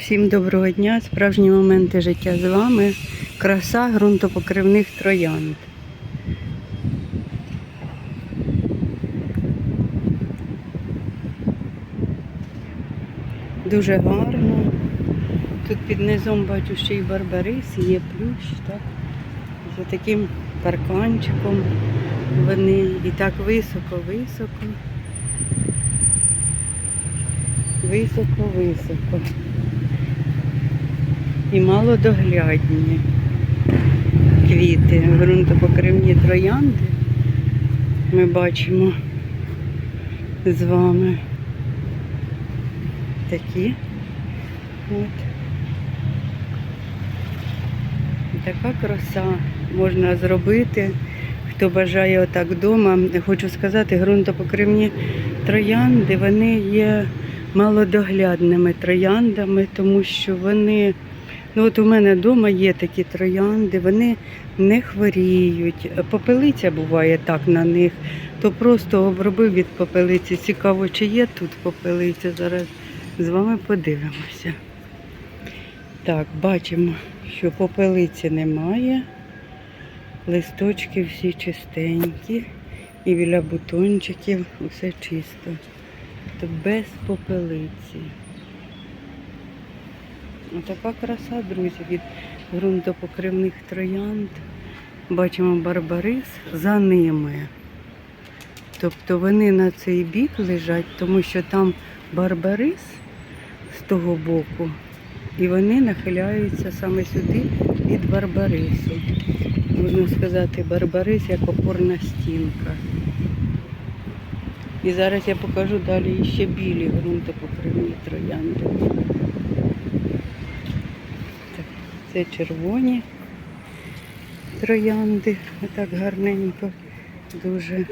Всім доброго дня, справжні моменти життя з вами. Краса ґрунтопокривних троянд. Дуже гарно. Тут під низом бачу ще й барбарис, і є плющ, так? За таким парканчиком вони і так високо-високо. Високо-високо. І малодоглядні квіти, ґрунтопокривні троянди. Ми бачимо з вами такі. От. Така краса можна зробити. Хто бажає отак вдома, хочу сказати, ґрунтопокривні троянди, вони є малодоглядними трояндами, тому що вони, ну от у мене вдома є такі троянди, вони не хворіють. Попелиця буває так на них, то просто обробив від попелиці. Цікаво, чи є тут попелиця. Зараз з вами подивимося. Так, бачимо, що попелиці немає. Листочки всі чистенькі. І біля бутончиків усе чисто. То без попелиці. Отака краса, друзі, від ґрунтопокривних троянд. Бачимо барбарис за ними. Тобто вони на цей бік лежать, тому що там барбарис з того боку, і вони нахиляються саме сюди від барбарису. Можна сказати, барбарис як опорна стінка. І зараз я покажу далі ще білі ґрунтопокривні троянди. Так, це червоні троянди, отак гарненько, дуже.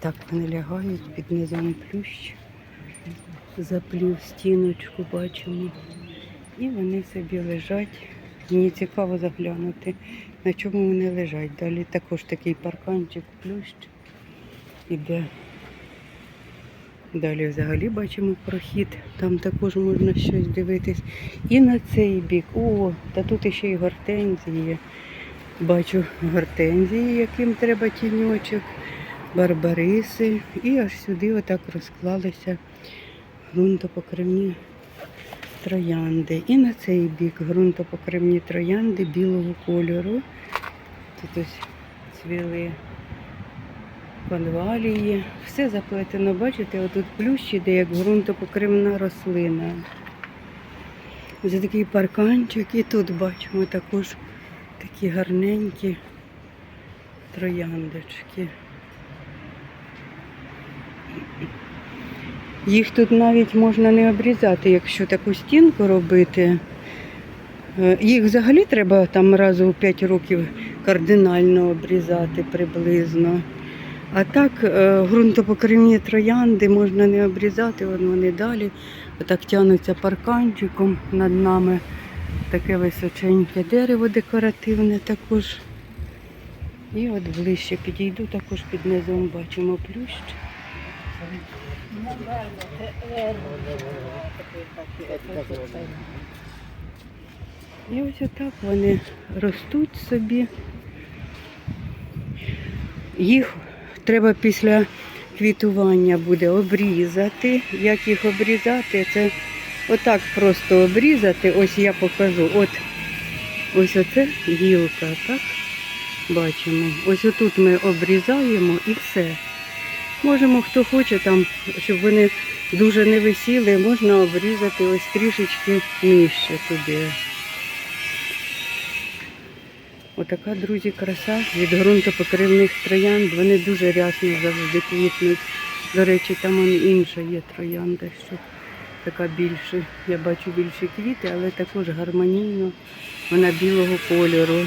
Так вони лягають під низом плющ, заплів стіночку бачимо. І вони собі лежать. Мені цікаво заглянути, на чому вони лежать. Далі також такий парканчик плющ іде. Далі взагалі бачимо прохід, там також можна щось дивитись. І на цей бік. О, та тут ще й гортензії. Бачу гортензії, яким треба тіньочок барбариси і аж сюди отак розклалися ґрунтопокривні троянди. І на цей бік ґрунтопокривні троянди білого кольору. Тут ось цвіли конвалії. Все заплетено, бачите, отут плющ іде, як ґрунтопокривна рослина. Ось такий парканчик, і тут бачимо також такі гарненькі трояндочки. Їх тут навіть можна не обрізати, якщо таку стінку робити. Е, Їх взагалі треба там раз у 5 років кардинально обрізати приблизно. А так е, ґрунтопокривні троянди можна не обрізати, вон вони далі. Отак тягнуться парканчиком над нами. Таке височеньке дерево декоративне також. І от ближче підійду, також під низом бачимо плющ. І ось отак вони ростуть собі. Їх треба після квітування буде обрізати. Як їх обрізати? Це отак просто обрізати. Ось я покажу. От ось оце гілка, так? Бачимо. Ось отут ми обрізаємо і все. Можемо, хто хоче там, щоб вони дуже не висіли, можна обрізати ось трішечки нижче туди. Отака, друзі, краса від ґрунтопокривних троянд. Вони дуже рясно завжди квітнуть. До речі, там інша є троянда, що така більша. Я бачу більші квіти, але також гармонійно. Вона білого кольору.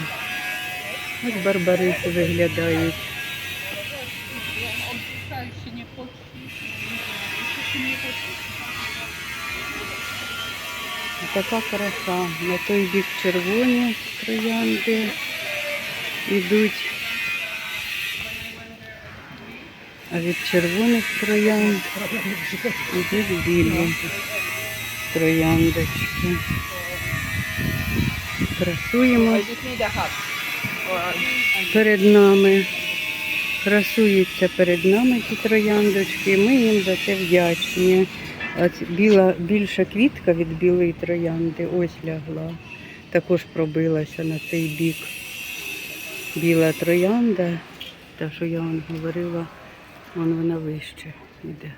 Ось барбариси виглядають. Така краса. На той бік червоні троянди йдуть. А від червоних троянд йдуть білі трояндочки. Красуємо перед нами. Красуються перед нами ці трояндочки. Ми їм за це вдячні. От біла, більша квітка від білої троянди ось лягла. Також пробилася на цей бік. Біла троянда, та що я вам говорила, вон вона вище йде.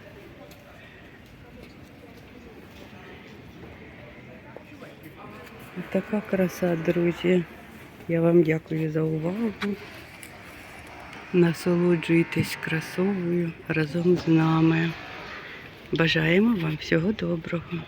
Така краса, друзі. Я вам дякую за увагу. Насолоджуйтесь красою разом з нами. Бажаємо вам всього доброго.